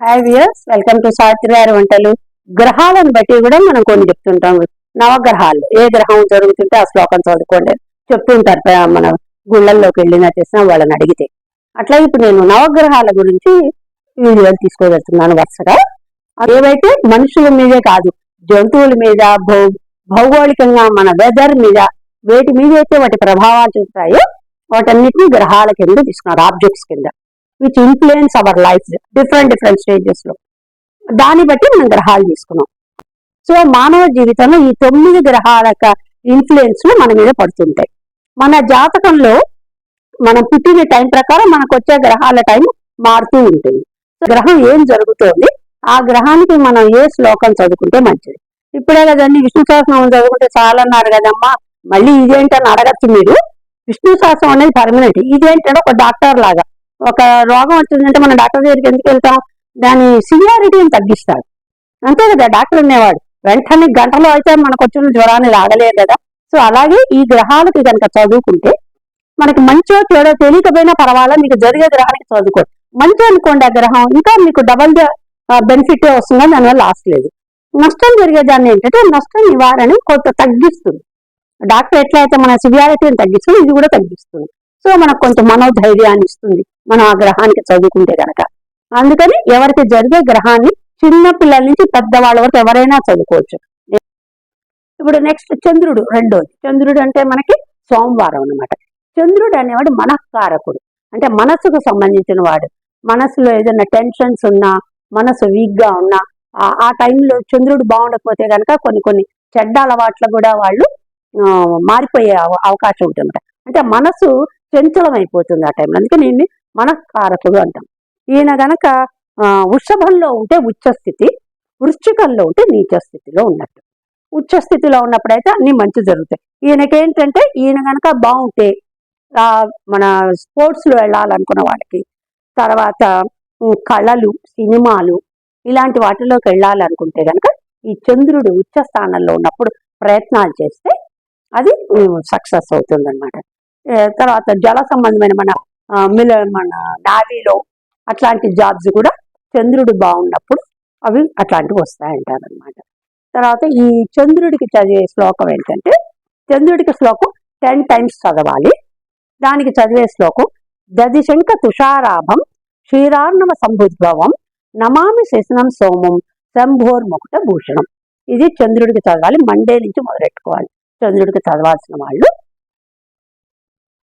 Hi viewers welcome to Savitri గారి వంటలు. గ్రహాలను బట్టి కూడా మనం కొన్ని చెప్తుంటాం నవగ్రహాలు. ఏ గ్రహం జరుగుతుంటే ఆ శ్లోకం చదువుకోండి. చెప్తుంటారు మన గుళ్ళల్లోకి వెళ్ళినా చేసినా వాళ్ళని అడిగితే. అట్లా ఇప్పుడు నేను నవగ్రహాల గురించి వీడియోలు తీసుకోగలుగుతున్నాను వరుసగా. ఏవైతే మనుషుల మీదే కాదు జంతువుల మీద భౌ భౌగోళికంగా మన వెదర్ మీద వేటి మీద అయితే వాటి ప్రభావాలు చూపుతాయో వాటన్నిటిని గ్రహాల కింద తీసుకున్నారు ఆబ్జెక్ట్స్ కింద. Which influence our life different different స్టేజెస్లో. దాన్ని బట్టి మనం గ్రహాలు తీసుకున్నాం. సో మానవ జీవితంలో ఈ తొమ్మిది గ్రహాల ఇన్ఫ్లుయెన్స్ మన మీద పడుతుంటాయి. మన జాతకంలో మనం పుట్టిన టైం ప్రకారం మనకు వచ్చే గ్రహాల టైం మారుతూ ఉంటుంది. గ్రహం ఏం జరుగుతోంది? ఆ గ్రహానికి మనం ఏ శ్లోకం చదువుకుంటే మంచిది? ఇప్పుడే కదండి విష్ణు సహస్రం చదువుకుంటే చాలన్నారు కదమ్మా. మళ్ళీ ఇదేంటని అడగచ్చు మీరు? విష్ణు సహస్రం అనేది పర్మనెంట్ ఇదేంటంటే ఒక డాక్టర్ లాగా. ఒక రోగం వచ్చిందంటే మన డాక్టర్ దగ్గరికి ఎందుకు వెళ్తాం? దాని సివియారిటీని తగ్గిస్తాడు అంతే కదా డాక్టర్ అనేవాడు. వెంటనే గంటలో అయితే మనకు వచ్చిన జ్వరాన్ని లాగలేదు కదా. సో అలాగే ఈ గ్రహాలకి కనుక చదువుకుంటే మనకి మంచో చెడో తెలియకపోయినా పర్వాలేదు మీకు జరిగే గ్రహానికి చదువుకోండి మంచి అనుకోండి ఆ గ్రహం ఇంకా మీకు డబల్ బెనిఫిట్ వస్తుందని దానివల్ల లాస్ లేదు. నష్టం జరిగేదాన్ని ఏంటంటే నష్టం నివారణ కొంత తగ్గిస్తుంది. డాక్టర్ ఎట్లయితే మన సివియారిటీని తగ్గిస్తుంది ఇది కూడా తగ్గిస్తుంది. సో మనకు కొంచెం మనోధైర్యాన్ని ఇస్తుంది. మనం ఆ గ్రహానికి చదువుకుంటే గనక. అందుకని ఎవరికి జరిగే గ్రహాన్ని చిన్న పిల్లల నుంచి పెద్దవాళ్ళ వరకు ఎవరైనా చదువుకోవచ్చు. ఇప్పుడు నెక్స్ట్ చంద్రుడు రెండోది. చంద్రుడు అంటే మనకి సోమవారం అన్నమాట. చంద్రుడు అనేవాడు మనఃకారకుడు. అంటే మనసుకు సంబంధించిన వాడు. మనసులో ఏదైనా టెన్షన్స్ ఉన్నా మనసు వీక్గా ఉన్నా ఆ- టైంలో చంద్రుడు బాగుండకపోతే కనుక కొన్ని కొన్ని చెడ్డ అలవాట్లు కూడా వాళ్ళు మారిపోయే అవకాశం ఉంటుంది అంటే మనసు చెంచలమైపోతుంది ఆ టైంలో అందుకే నేను మనఃకారకుడు అంటాం. ఈయన గనక వృషభంలో ఉంటే ఉచ్చస్థితి వృశ్చికంలో ఉంటే నీచ స్థితిలో ఉన్నట్టు. ఉచ్చస్థితిలో ఉన్నప్పుడైతే అన్ని మంచి జరుగుతాయి. ఈయనకి ఏంటంటే ఈయన గనక బాగుంటే మన స్పోర్ట్స్లో వెళ్ళాలనుకున్న వాళ్ళకి తర్వాత కళలు సినిమాలు ఇలాంటి వాటిలోకి వెళ్ళాలనుకుంటే గనక ఈ చంద్రుడు ఉచ్చ స్థానంలో ఉన్నప్పుడు ప్రయత్నాలు చేస్తే అది సక్సెస్ అవుతుంది అనమాట తర్వాత జల సంబంధమైన మన మిల మన నావీలో అట్లాంటి జాబ్స్ కూడా చంద్రుడు బాగున్నప్పుడు అవి అట్లాంటివి వస్తాయంటారు అనమాట తర్వాత ఈ చంద్రుడికి చదివే శ్లోకం ఏంటంటే చంద్రుడికి శ్లోకం టెన్ టైమ్స్ చదవాలి. దానికి చదివే శ్లోకం దదిశంక తుషారాభం క్షీరార్ణవ సంభుద్భవం నమామి శశనం సోమం శంభోర్ముకుట భూషణం. ఇది చంద్రుడికి చదవాలి మండే నుంచి మొదలెట్టుకోవాలి. చంద్రుడికి చదవాల్సిన వాళ్ళు